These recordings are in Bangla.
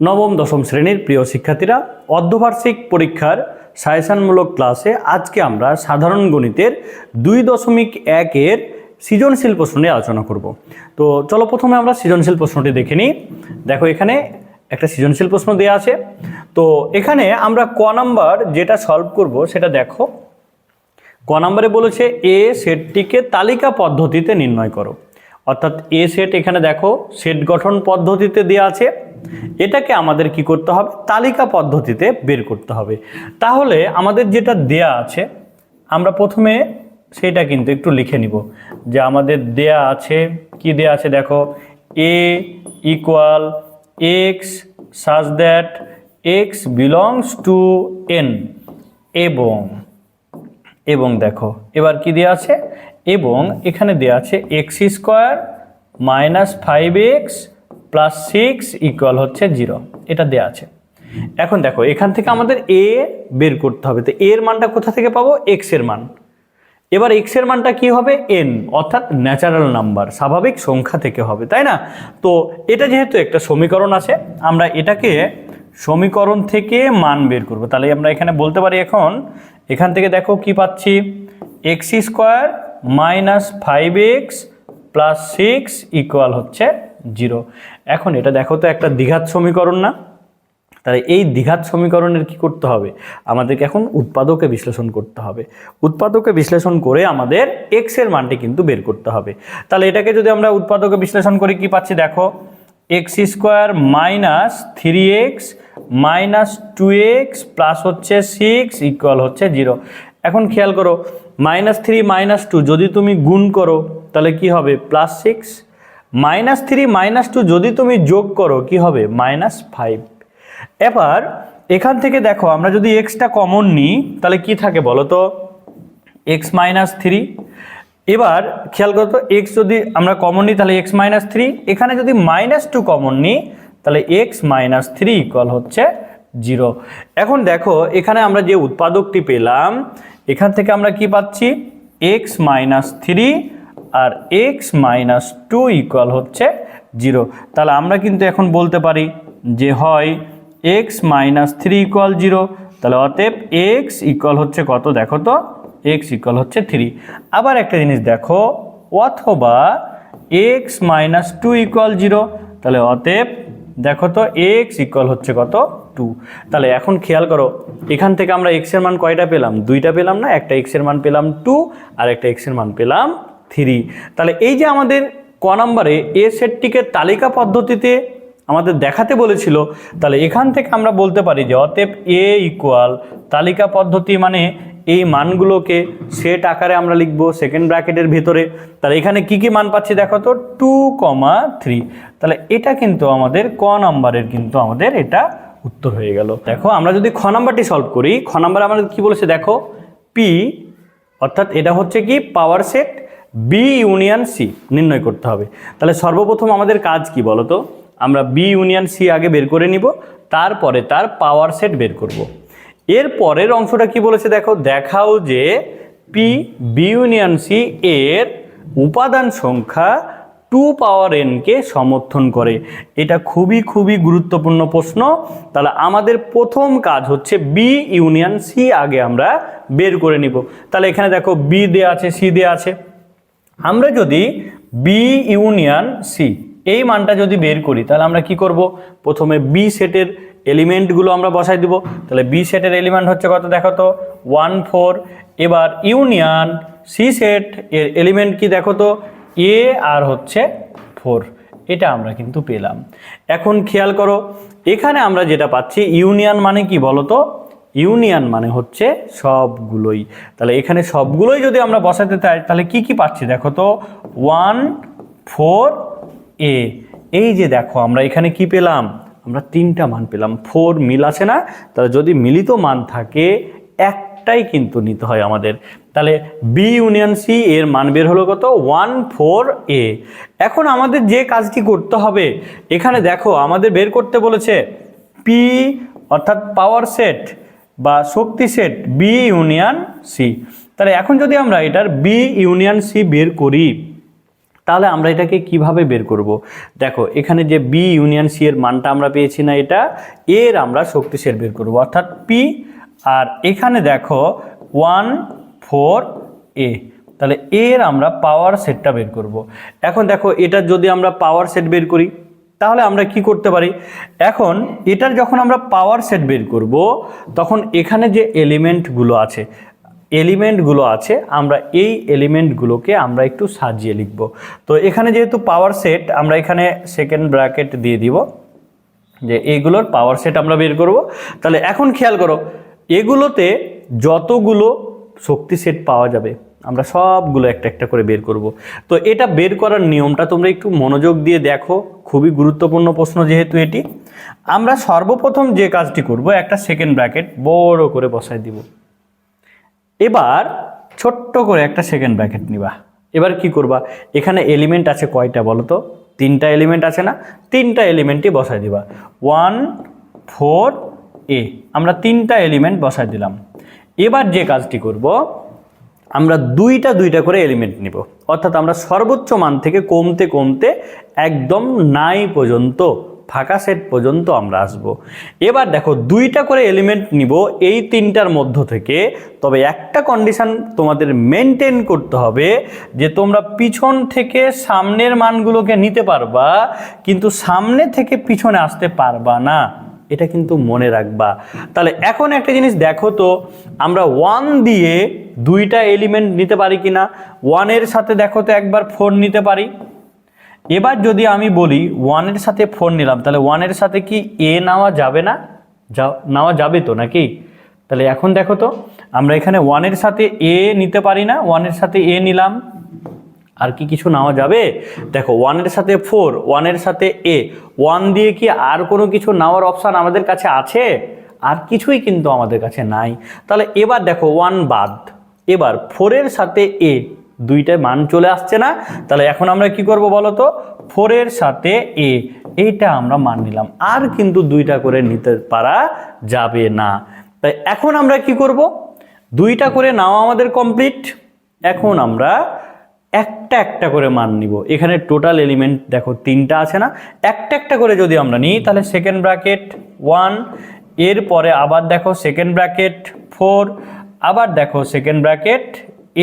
নবম, দশম শ্রেণির প্রিয় শিক্ষার্থীরা, অর্ধবার্ষিক পরীক্ষার সাজেশনমূলক ক্লাসে আজকে আমরা সাধারণ গণিতের দুই দশমিক একের সৃজনশীল প্রশ্ন নিয়ে আলোচনা করব। তো চলো প্রথমে আমরা সৃজনশীল প্রশ্নটি দেখে নিই। দেখো এখানে একটা সৃজনশীল প্রশ্ন দেওয়া আছে। তো এখানে আমরা ক নাম্বার যেটা সলভ করব সেটা দেখো। ক নাম্বারে বলেছে এ সেটটিকে তালিকা পদ্ধতিতে নির্ণয় করো। অর্থাৎ এ সেট এখানে দেখো, সেট গঠন পদ্ধতিতে দেওয়া আছে। এটাকে আমাদের কি করতে হবে? তালিকা পদ্ধতিতে বের করতে হবে। তাহলে আমাদের যেটা দেয়া আছে, আমরা প্রথমে সেটা কিন্তু একটু লিখে নিব। যে আমাদের দেয়া আছে, কি দেয়া আছে দেখো? A equal X such that X belongs to N এবং এবং দেখো, এবার কি দেওয়া আছে? এবং এখানে দেওয়া আছে X square minus five X plus six equal হচ্ছে জিরো এটা দেওয়া আছে। এখন দেখো, এখান থেকে আমাদের এ বের করতে হবে। তো এর মানটা কোথা থেকে পাবো? এক্সের মান। এবার এক্সের মানটা কি হবে? এন অর্থাৎ ন্যাচারাল নাম্বার স্বাভাবিক সংখ্যা থেকে হবে, তাই না? তো এটা যেহেতু একটা সমীকরণ আছে, আমরা এটাকে সমীকরণ থেকে মান বের করব। তাহলে আমরা এখানে বলতে পারি এখন, এখান থেকে দেখো কি পাচ্ছি? X square minus five X plus six equal হচ্ছে জিরো এখন এটা দেখো তো একটা দ্বিঘাত সমীকরণ না? তাহলে এই দ্বিঘাত সমীকরণের কি করতে হবে? আমাদেরকে এখন উৎপাদকে বিশ্লেষণ করতে হবে। উৎপাদকে বিশ্লেষণ করে আমাদের এক্সের মানটি কিন্তু বের করতে হবে। তাহলে এটাকে যদি আমরা উৎপাদকে বিশ্লেষণ করি, কি পাচ্ছি দেখো? X square minus three x minus two x plus হচ্ছে সিক্স ইকুয়াল হচ্ছে জিরো এখন খেয়াল করো মাইনাস থ্রি মাইনাস টু যদি তুমি গুণ করো, তাহলে কি হবে? Plus six minus three, minus two যদি তুমি যোগ করো, কি হবে? Minus five. এবার এখান থেকে দেখো, আমরা যদি এক্সটা কমন নিই, তাহলে কি থাকে বলো তো? X minus three. এবার খেয়াল করো তো এক্স যদি আমরা কমন নিই, তাহলে এক্স মাইনাস থ্রি। এখানে যদি মাইনাস টু কমন নিই, তাহলে এক্স মাইনাস থ্রি ইকুয়াল হচ্ছে জিরো। এখন দেখো, এখানে আমরা যে উৎপাদকটি পেলাম, এখান থেকে আমরা কি পাচ্ছি? এক্স মাইনাস থ্রি আর এক্স মাইনাস টু ইকুয়াল হচ্ছে জিরো তাহলে আমরা কিন্তু এখন বলতে পারি যে হয় x minus three equal zero তাহলে অতএব এক্স ইকুয়াল হচ্ছে কত? দেখো তো এক্স ইকুয়াল হচ্ছে থ্রি আবার একটা জিনিস দেখো, অথবা x minus two equal zero তাহলে অতএব দেখো তো এক্স ইকুয়াল হচ্ছে কত? টু তাহলে এখন খেয়াল করো, এখান থেকে আমরা এক্সের মান কয়টা পেলাম? দুইটা পেলাম না, একটা এক্সের মান পেলাম টু আর একটা এক্সের মান পেলাম থ্রি। তাহলে এই যে আমাদের ক নম্বরে এ সেটটিকে তালিকা পদ্ধতিতে আমাদের দেখাতে বলেছিল, তাহলে এখান থেকে আমরা বলতে পারি যে অতএব এ ইকুয়াল তালিকা পদ্ধতি মানে এই মানগুলোকে সেট আকারে আমরা লিখব সেকেন্ড ব্র্যাকেটের ভেতরে। তাহলে এখানে কি কি মান পাচ্ছি দেখো তো? Two comma three. তাহলে এটা কিন্তু আমাদের ক নাম্বারের কিন্তু আমাদের এটা উত্তর হয়ে গেল। দেখো, আমরা যদি খ নাম্বারটি সলভ করি, খ নাম্বারে আমাদের কি বলেছে দেখো? পি, অর্থাৎ এটা হচ্ছে কি? Power set B union C নির্ণয় করতে হবে। তাহলে সর্বপ্রথম আমাদের কাজ কি বলতো? আমরা বি ইউনিয়ন সি আগে বের করে নিব, তারপরে তার পাওয়ার সেট বের করব। এর পরের অংশটা কি বলেছে দেখো? দেখাও যে পি বি ইউনিয়ন সি এর উপাদান সংখ্যা টু পাওয়ার এনকে সমর্থন করে। এটা খুবই খুবই গুরুত্বপূর্ণ প্রশ্ন। তাহলে আমাদের প্রথম কাজ হচ্ছে বি ইউনিয়ন সি আগে আমরা বের করে নিব। তাহলে এখানে দেখো বি দেয়া আছে সি দেয়া আছে। আমরা যদি বি ইউনিয়ন সি এই মানটা যদি বের করি, তাহলে আমরা কি করব? প্রথমে বি সেটের এলিমেন্টগুলো আমরা বসাই দিব। তাহলে বি সেটের এলিমেন্ট হচ্ছে কত দেখো তো? ওয়ান ফোর এবার ইউনিয়ন সি সেট এর এলিমেন্ট কি দেখো তো? এ আর হচ্ছে ফোর এটা আমরা কিন্তু পেলাম। এখন খেয়াল করো, এখানে আমরা যেটা পাচ্ছি ইউনিয়ন মানে কি বলো তো ইউনিয়ন মানে হচ্ছে সবগুলোই। তাহলে এখানে সবগুলোই যদি আমরা বসাতে চাই, তাহলে কি কি পাচ্ছি? দেখো তো ওয়ান ফোর এ এই যে দেখো, আমরা এখানে কি পেলাম? আমরা তিনটা মান পেলাম। ফোর মিল আছে না? তাহলে যদি মিলিত মান থাকে, একটাই কিন্তু নিতে হয় আমাদের। তাহলে বি ইউনিয়ন সি এর মান বের হলো কত? ওয়ান ফোর এ এখন আমাদের যে কাজটি করতে হবে, এখানে দেখো, আমাদের বের করতে বলেছে পি অর্থাৎ পাওয়ার সেট বা শক্তি সেট বি ইউনিয়ন সি তাহলে এখন যদি আমরা এটার বি ইউনিয়ন সি বের করি, তাহলে আমরা এটাকে কীভাবে বের করব? দেখো, এখানে যে বি ইউনিয়ন সি এর মানটা আমরা পেয়েছি না এটা, এর আমরা শক্তি সেট বের করব, অর্থাৎ পি আর এখানে দেখো ওয়ান ফোর এ তাহলে এর আমরা পাওয়ার সেটটা বের করব। এখন দেখো, এটা যদি আমরা পাওয়ার সেট বের করি তাহলে আমরা কি করতে পারি? এখন এটার যখন আমরা পাওয়ার সেট বের করব, তখন এখানে যে এলিমেন্টগুলো আছে এলিমেন্টগুলো আছে, আমরা এই এলিমেন্টগুলোকে আমরা একটু সাজিয়ে লিখব। তো এখানে যেহেতু পাওয়ার সেট আমরা এখানে সেকেন্ড ব্র্যাকেট দিয়ে দিব, যে এইগুলোর পাওয়ার সেট আমরা বের করব। তাহলে এখন খেয়াল করো, এগুলোতে যতগুলো শক্তি সেট পাওয়া যাবে, আমরা সবগুলো একটা একটা করে বের করব। তো এটা বের করার নিয়মটা তোমরা একটু মনোযোগ দিয়ে দেখো। খুবই গুরুত্বপূর্ণ প্রশ্ন যেহেতু এটি। আমরা সর্বপ্রথম যে কাজটি করব, একটা সেকেন্ড ব্র্যাকেট বড় করে বসায় দিব। এবার ছোট্ট করে একটা সেকেন্ড ব্র্যাকেট নিবা। এবার কি করবা? এখানে এলিমেন্ট আছে কয়টা বলো তো? তিনটা এলিমেন্ট আছে না? তিনটা এলিমেন্টই বসায় দিবা। ওয়ান ফোর এ আমরা তিনটা এলিমেন্ট বসায় দিলাম। এবার যে কাজটি করব আমরা দুইটা দুইটা করে এলিমেন্ট নিব। অর্থাৎ আমরা সর্বোচ্চ মান থেকে কমতে কমতে একদম নাই পর্যন্ত, ফাঁকা সেট পর্যন্ত আমরা আসব। এবার দেখো দুইটা করে এলিমেন্ট নিব এই তিনটার মধ্য থেকে। তবে একটা কন্ডিশন তোমাদের মেনটেন করতে হবে যে তোমরা পিছন থেকে সামনের মানগুলোকে নিতে পারবা, কিন্তু সামনে থেকে পিছনে আসতে পারবা না। এটা কিন্তু মনে রাখবা। তাহলে এখন একটা জিনিস দেখো তো, আমরা ওয়ান দিয়ে দুইটা এলিমেন্ট নিতে পারি কি না ওয়ানের সাথে দেখো তো একবার ফোর নিতে পারি। এবার যদি আমি বলি ওয়ানের সাথে ফোর নিলাম, তাহলে ওয়ানের সাথে কি এ নেওয়া যাবে না? যা, নেওয়া যাবে তো নাকি? তাহলে এখন দেখো তো, আমরা এখানে ওয়ানের সাথে এ নিতে পারি না ওয়ানের সাথে এ নিলাম। আর কি কিছু নেওয়া যাবে? দেখো ওয়ানের সাথে ফোর ওয়ানের সাথে এ ওয়ান দিয়ে কি আর কোনো কিছু নেওয়ার অপশান আমাদের কাছে আছে? আর কিছুই কিন্তু আমাদের কাছে নাই। তাহলে এবার দেখো ওয়ান বাদ। এবার ফোরের সাথে এ দুইটায় মান চলে আসছে না? তাহলে এখন আমরা কি করব বলো তো? ফোরের সাথে এ এইটা আমরা মান নিলাম। আর কিন্তু দুইটা করে নিতে পারা যাবে না। তাই এখন আমরা কি করব? দুইটা করে নেওয়া আমাদের কমপ্লিট এখন আমরা একটা একটা করে মান নিব। এখানে টোটাল এলিমেন্ট দেখো তিনটা আছে না? একটা একটা করে যদি আমরা নিই, তাহলে সেকেন্ড ব্র্যাকেট ওয়ান এরপরে আবার দেখো সেকেন্ড ব্র্যাকেট ফোর আবার দেখো সেকেন্ড ব্র্যাকেট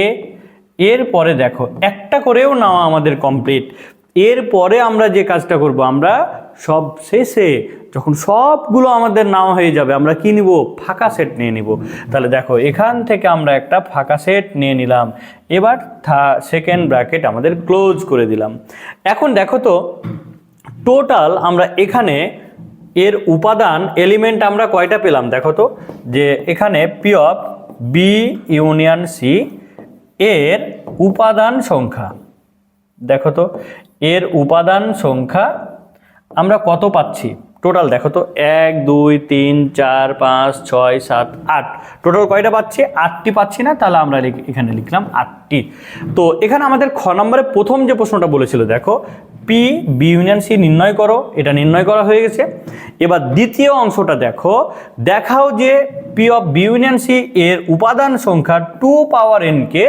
এ এরপরে দেখো একটা করেও নেওয়া আমাদের কমপ্লিট এরপরে আমরা যে কাজটা করব, আমরা সব শেষে যখন সবগুলো আমাদের নেওয়া হয়ে যাবে, আমরা কি নিব? ফাঁকা সেট নিয়ে নিব। তাহলে দেখো, এখান থেকে আমরা একটা ফাঁকা সেট নিয়ে নিলাম। এবার সেকেন্ড ব্র্যাকেট আমাদের ক্লোজ করে দিলাম। এখন দেখো তো টোটাল আমরা এখানে এর উপাদান এলিমেন্ট আমরা কয়টা পেলাম? দেখো তো, যে এখানে P of B union C এর উপাদান সংখ্যা। দেখো তো, এর উপাদান সংখ্যা আমরা কত পাচ্ছি? টোটাল দেখো তো, এক, দুই, তিন, চার, পাঁচ, ছয়, সাত, আট। টোটাল কয়টা পাচ্ছি? আটটি পাচ্ছি না, তাহলে আমরা এখানে লিখলাম আটটি। তো এখানে আমাদের খ নম্বরে প্রথম যে প্রশ্নটা বলেছিল, দেখো পি বি ইউনিয়ন সি নির্ণয় করো, এটা নির্ণয় করা হয়ে গেছে। এবার দ্বিতীয় অংশটা দেখো। দেখাও যে P of B union C এর উপাদান সংখ্যা টু পাওয়ার এনকে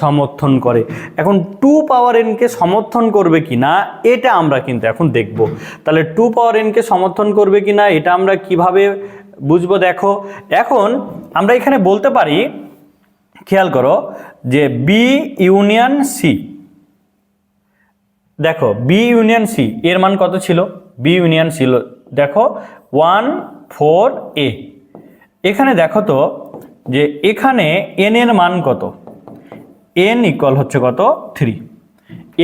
সমর্থন করে। এখন টু পাওয়ার এনকে সমর্থন করবে কি না এটা আমরা কিন্তু এখন দেখব। তাহলে টু পাওয়ার এনকে সমর্থন করবে কি না এটা আমরা কীভাবে বুঝব দেখো। এখন আমরা এখানে বলতে পারি, খেয়াল করো যে বি ইউনিয়ন সি দেখো বি ইউনিয়ন সি এর মান কত ছিল? বি ইউনিয়ন ছিল, দেখো ওয়ান ফোর এ এখানে দেখো তো যে এখানে এন এর মান কত? এন ইকুয়াল হচ্ছে কত? থ্রি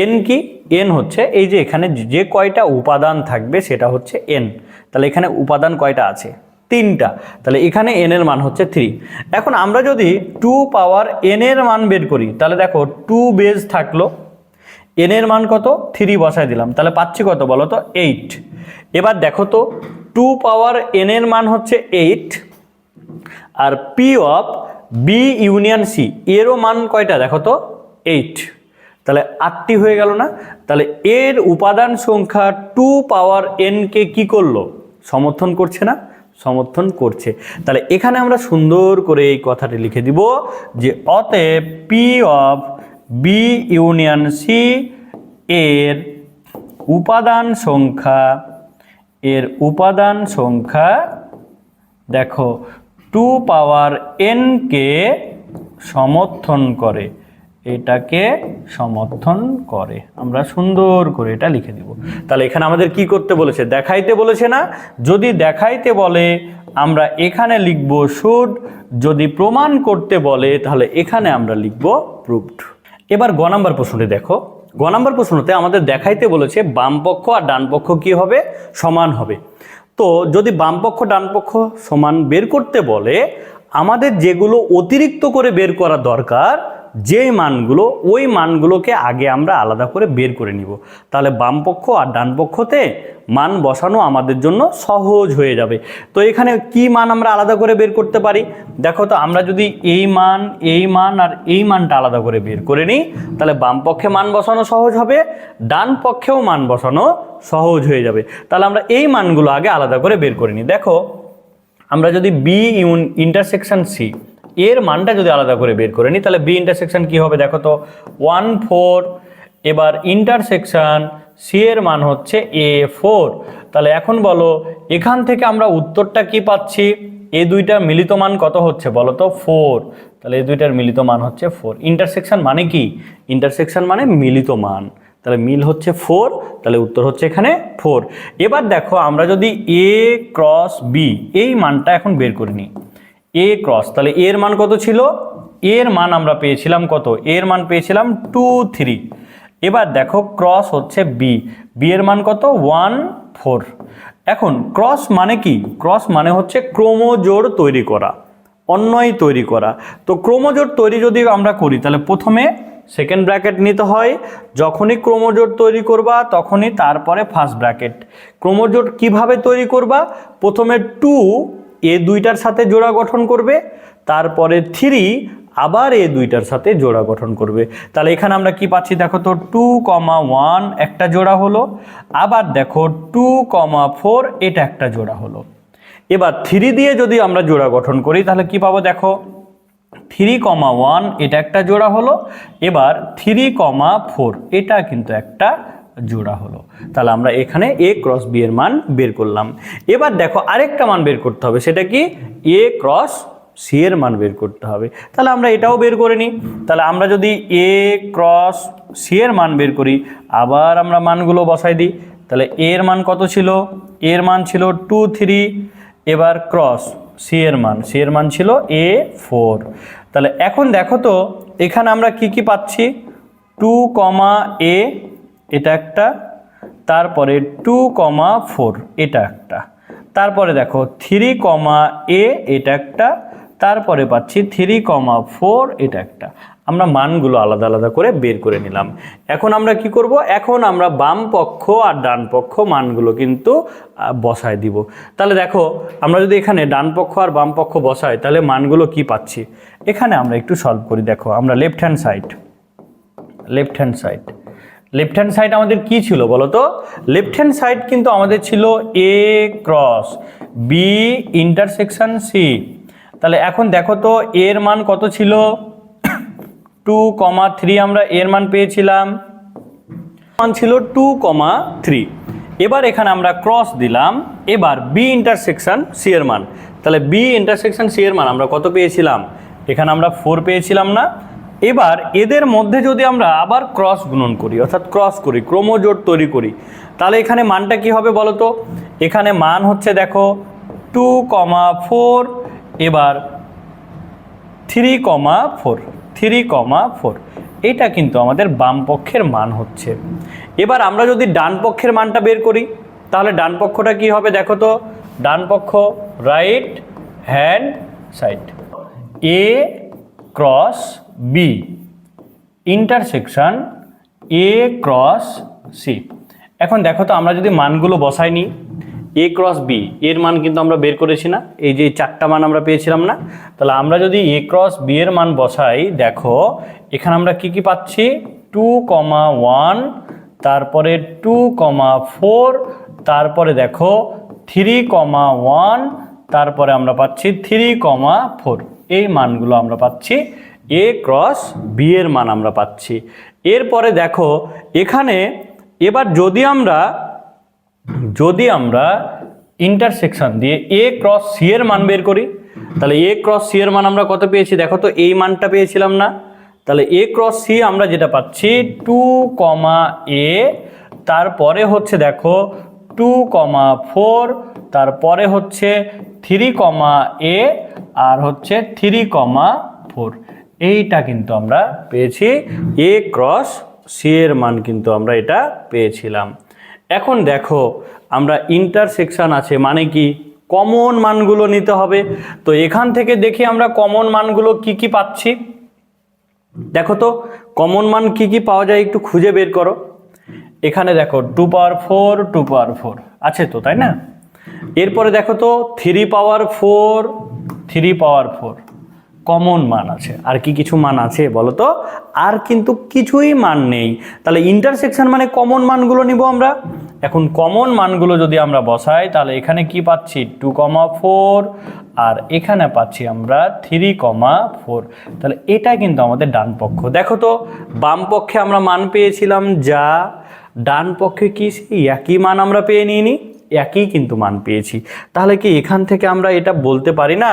এন কি? এন হচ্ছে এই যে এখানে যে কয়টা উপাদান থাকবে সেটা হচ্ছে এন তাহলে এখানে উপাদান কয়টা আছে? তিনটা। তাহলে এখানে এন এর মান হচ্ছে থ্রি এখন আমরা যদি টু পাওয়ার এন এর মান বের করি, তাহলে দেখো টু বেজ থাকল এন এর মান কত? থ্রি বসায় দিলাম। তাহলে পাচ্ছি কত বলো তো? এইট এবার দেখো তো টু পাওয়ার এন এর মান হচ্ছে eight R P of B union C এরও মান কয়টা? দেখো তো এইট তাহলে আটটি হয়ে গেল না? তাহলে এর উপাদান সংখ্যা টু পাওয়ার এনকে কি করল? সমর্থন করছে না? সমর্থন করছে। তাহলে এখানে আমরা সুন্দর করে এই কথাটি লিখে দিব যে অতএব P of B union C এর উপাদান সংখ্যা, এর উপাদান সংখ্যা, দেখো টু পাওয়ার এনকে সমর্থন করে, এটাকে সমর্থন করে। আমরা সুন্দর করে এটা লিখে দিব। তাহলে এখানে আমাদের কি করতে বলেছে? দেখাইতে বলেছে না? যদি দেখাইতে বলে, আমরা এখানে লিখব শুড যদি প্রমাণ করতে বলে, তাহলে এখানে আমরা লিখব প্রুভড এবার গ নাম্বার প্রশ্নটি দেখো। গ নাম্বার প্রশ্নতে আমাদের দেখাইতে বলেছে, বাম পক্ষ আর ডান পক্ষ কি হবে? সমান হবে। তো যদি বাম পক্ষ, ডান পক্ষ সমান বের করতে বলে, আমাদের যেগুলো অতিরিক্ত করে বের করা দরকার যে মানগুলো, ওই মানগুলোকে আগে আমরা আলাদা করে বের করে নিব। তাহলে বামপক্ষ আর ডান পক্ষতে মান বসানো আমাদের জন্য সহজ হয়ে যাবে। তো এখানে কি মান আমরা আলাদা করে বের করতে পারি? দেখো তো, আমরা যদি এই মান এই মান আর এই মানটা আলাদা করে বের করে নিই, তাহলে বামপক্ষে মান বসানো সহজ হবে, ডান পক্ষেও মান বসানো সহজ হয়ে যাবে। তাহলে আমরা এই মানগুলো আগে আলাদা করে বের করে নিই। দেখো, আমরা যদি বি ইউন ইন্টারসেকশন সি এর মানটা যদি আলাদা করে বের করে নিই তাহলে বি ইন্টারসেকশন কী হবে? দেখো তো ওয়ান ফোর এবার ইন্টারসেকশন সি এর মান হচ্ছে এ ফোর তাহলে এখন বলো, এখান থেকে আমরা উত্তরটা কি পাচ্ছি? এ দুইটার মিলিত মান কত হচ্ছে বলো তো? ফোর তাহলে এ দুইটার মিলিত মান হচ্ছে ফোর ইন্টারসেকশন মানে কি? ইন্টারসেকশন মানে মিলিত মান। তাহলে মিল হচ্ছে ফোর তাহলে উত্তর হচ্ছে এখানে ফোর এবার দেখো, আমরা যদি এ ক্রস বি এই মানটা এখন বের করে নিই এ ক্রস তাহলে এর মান কত ছিল? এর মান আমরা পেয়েছিলাম কত? এর মান পেয়েছিলাম টু থ্রি এবার দেখো ক্রস হচ্ছে বি বি এর মান কত? ওয়ান ফোর এখন ক্রস মানে কি? ক্রস মানে হচ্ছে ক্রোমোজোড় তৈরি করা, অন্যই তৈরি করা। তো ক্রোমোজোড় তৈরি যদি আমরা করি, তাহলে প্রথমে সেকেন্ড ব্র্যাকেট নিতে হয়। যখনই ক্রোমোজোট তৈরি করবা, তখনই তারপরে ফার্স্ট ব্র্যাকেট ক্রোমোজোট কীভাবে তৈরি করবা? প্রথমে টু এ দুইটার সাথে জোড়া গঠন করবে, তারপরে থ্রি আবার এ দুইটার সাথে জোড়া গঠন করবে। তাহলে এখানে আমরা কি পাচ্ছি? দেখো তো টু কমা ওয়ান একটা জোড়া হলো, আবার দেখো টু কমা ফোর এটা একটা জোড়া হলো। এবার থ্রি দিয়ে যদি আমরা জোড়া গঠন করি, তাহলে কি পাবো দেখো? থ্রি কমা ওয়ান এটা একটা জোড়া হলো, এবার থ্রি কমা ফোর এটা কিন্তু একটা জোড়া হলো। তাহলে আমরা এখানে এ ক্রস বি এর মান বের করলাম। এবার দেখো আরেকটা মান বের করতে হবে, সেটা কি? এ ক্রস সি এর মান বের করতে হবে। তাহলে আমরা এটাও বের করে নিই। তাহলে আমরা যদি এ ক্রস সি এর মান বের করি, আবার আমরা মানগুলো বসাই দিই। তাহলে এর মান কত ছিল? এর মান ছিল টু থ্রি এবার ক্রস সি এর মান। সি এর মান ছিল এ ফোর তাহলে এখন দেখো তো, এখানে আমরা কি কি পাচ্ছি? টু কমা এ এটা একটা, তারপরে টু কমা ফোর এটা একটা। তারপরে দেখো থ্রি কমা এ এটা একটা। তারপরে পাচ্ছি থ্রি কমা ফোর এটা একটা। আমরা মানগুলো আলাদা আলাদা করে বের করে নিলাম। এখন আমরা কি করব? এখন আমরা বাম পক্ষ আর ডান পক্ষ মানগুলো কিন্তু বসায় দিব। তাহলে দেখো, আমরা যদি এখানে ডান পক্ষ আর বাম পক্ষ বসাই, তাহলে মানগুলো কি পাচ্ছি? এখানে আমরা একটু সলভ করি। দেখো, আমরা left hand side left hand side left hand side আমাদের কি ছিল বলো তো লেফট হ্যান্ড সাইড কিন্তু আমাদের ছিল A cross B intersection C তাহলে এখন দেখো তো এর মান কত ছিল? টু কমা থ্রি আমরা এর মান পেয়েছিলাম। মান ছিল টু কমা থ্রি এবার এখানে আমরা ক্রস দিলাম, এবার বি ইন্টারসেকশন সি এর মান। তাহলে বি ইন্টারসেকশন সি এর মান আমরা কত পেয়েছিলাম? এখানে আমরা ফোর পেয়েছিলাম না। এবার এদের মধ্যে যদি আমরা আবার ক্রস গুণন করি, অর্থাৎ ক্রস করি, ক্রোমোজোট তৈরি করি, তাহলে এখানে মানটা কি হবে বলো তো এখানে মান হচ্ছে দেখো টু কমা ফোর এবার three comma four three comma four এটা কিন্তু আমাদের বাম পক্ষের মান হচ্ছে। এবার আমরা যদি ডান পক্ষের মানটা বের করি, তাহলে ডান পক্ষটা কি হবে দেখো তো? ডান পক্ষ right hand side A cross B intersection A cross C এখন দেখো তো, আমরা যদি মানগুলো বসাই নিই এ ক্রস বি এর মান কিন্তু আমরা বের করেছি না, এই যে চারটা মান আমরা পেয়েছিলাম না, তাহলে আমরা যদি এ ক্রস বি এর মান বসাই, দেখো, এখানে আমরা কি কি পাচ্ছি? টু কমা ওয়ান তারপরে টু কমা ফোর তারপরে দেখো থ্রি কমা ওয়ান তারপরে আমরা পাচ্ছি থ্রি কমা ফোর এই মানগুলো আমরা পাচ্ছি এ ক্রস বি এর মান আমরা পাচ্ছি। এরপরে দেখো, এখানে এবার যদি আমরা যদি আমরা ইন্টারসেকশন দিয়ে এ ক্রস সি এর মান বের করি, তাহলে এ ক্রস সি এর মান আমরা কত পেয়েছি? দেখো তো, এই মানটা পেয়েছিলাম না। তাহলে এ ক্রস সি আমরা যেটা পাচ্ছি টু কমা এ তারপরে হচ্ছে দেখো টু কমা ফোর তারপরে হচ্ছে থ্রি কমা এ আর হচ্ছে থ্রি কমা ফোর এইটা কিন্তু আমরা পেয়েছি। এ ক্রস সি এর মান কিন্তু আমরা এটা পেয়েছিলাম। এখন দেখো, আমরা ইন্টারসেকশন আছে মানে কি? কমন মানগুলো নিতে হবে। তো এখান থেকে দেখি আমরা কমন মানগুলো কি কি পাচ্ছি। দেখো তো কমন মান কি কি পাওয়া যায় একটু খুঁজে বের করো। এখানে দেখো two power four two power four আছে তো, তাই না? এরপরে দেখো তো three power four three power four common মান আছে। আর কি কিছু মান আছে বলো তো আর কিন্তু কিছুই মান নেই। তাহলে ইন্টারসেকশন মানে কমন মানগুলো নিব আমরা? এখন কমন মানগুলো যদি আমরা বসাই, তাহলে এখানে কি পাচ্ছি? টু কমা ফোর আর এখানে পাচ্ছি আমরা থ্রি কমা ফোর তাহলে এটা কিন্তু আমাদের ডান পক্ষ। দেখো তো, বাম পক্ষে আমরা মান পেয়েছিলাম যা, ডান পক্ষে কি একই মান আমরা পেয়ে নিইনি? একই কিন্তু মান পেয়েছি। তাহলে কি এখান থেকে আমরা এটা বলতে পারি না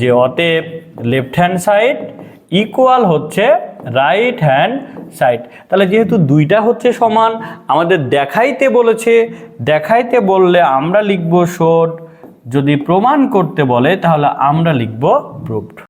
যে অতএব লেফট হ্যান্ড সাইড ইকুয়াল হচ্ছে রাইট হ্যান্ড সাইড তাহলে যেহেতু দুইটা হচ্ছে সমান, আমাদের দেখাইতে বলেছে, দেখাইতে বললে আমরা লিখব শোট যদি প্রমাণ করতে বলে তাহলে আমরা লিখব প্রুফড